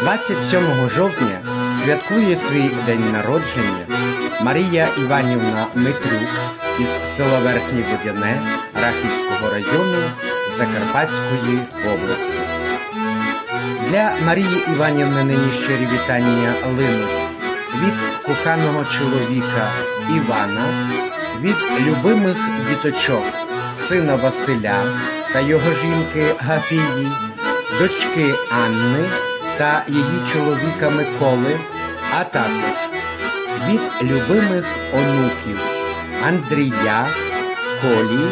27 жовтня святкує свій день народження Марія Іванівна Митрюк із села Верхнє Водяне Рахівського району Закарпатської області. Для Марії Іванівни нині щирі вітання линуть від коханого чоловіка Івана, від любимих діточок, сина Василя та його жінки Гафії, дочки Анни та її чоловіка Миколи, а також від любимих онуків Андрія, Колі,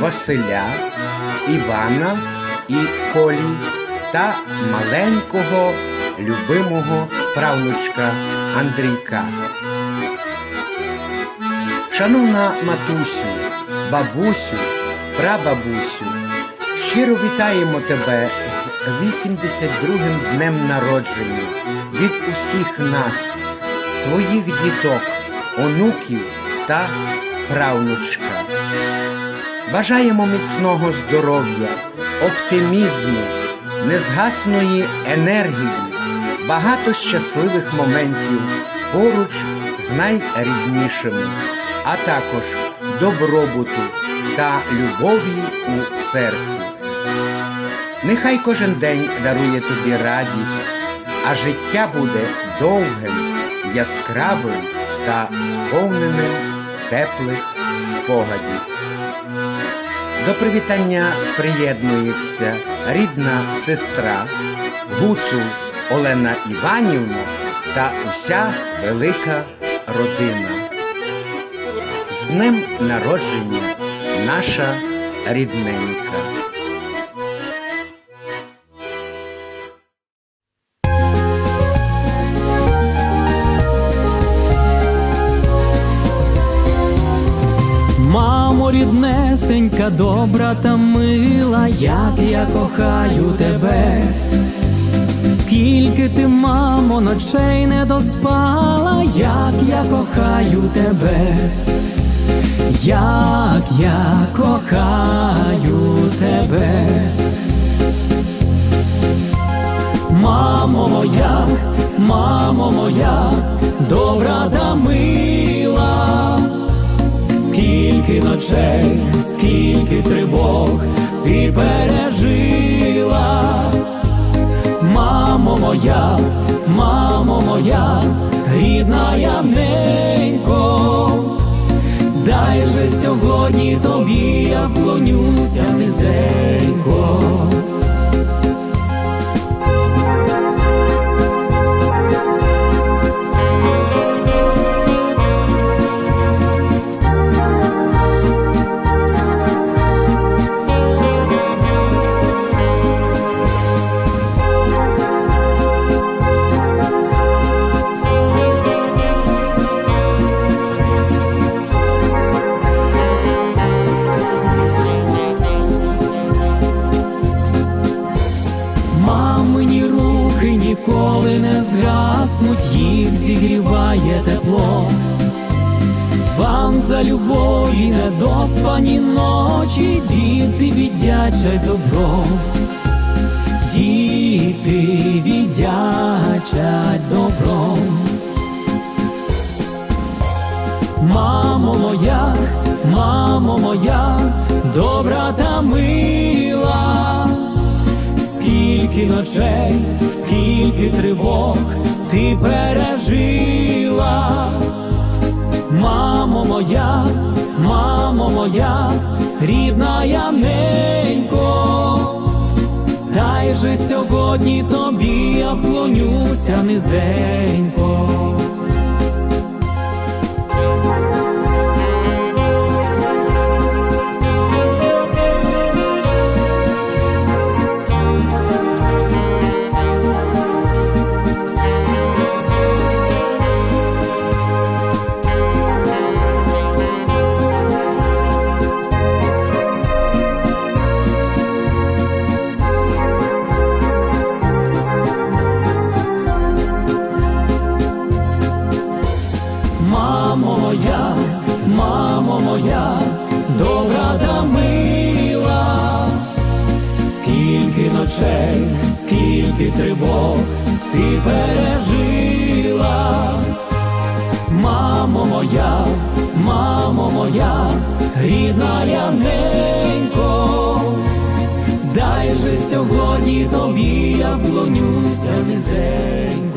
Василя, Івана і Колі та маленького любимого правнучка Андрійка. Шановна матусю, бабусю, прабабусю, щиро вітаємо тебе з 82-м днем народження від усіх нас, твоїх діток, онуків та правнучка. Бажаємо міцного здоров'я, оптимізму, незгасної енергії, багато щасливих моментів поруч з найріднішими, а також добробуту та любові у серці. Нехай кожен день дарує тобі радість, а життя буде довгим, яскравим та сповненим теплих спогадів. До привітання приєднується рідна сестра Гуцул Олена Іванівна та уся велика родина. З днем народження наша рідненька. Мамо ріднесенька, добра та мила, як я кохаю тебе. Скільки ти, мамо, ночей не доспала, як я кохаю тебе, я кохаю тебе. Мамо моя, мамо моя, добра та мила. Скільки ночей, скільки тривог ти пережила, мамо моя, мамо моя, рідна яненько, сьогодні тобі я вклонюся низенько. Мамині руки ніколи не згаснуть, їх зігріває тепло. Вам за любові недоспані ночі, діти віддячать добро, діти віддячать добром. Мамо моя, мамо моя, добра та мила. Скільки ночей, скільки тривог ти пережила, мамо моя, мамо моя, рідна яненько, дай же сьогодні тобі я вклонюся низенько. Мамо моя, добра та мила, скільки ночей, скільки тривог ти пережила. Мамо моя, мамо моя, рідна Яненько, дай же сьогодні тобі я вклонюся низенько.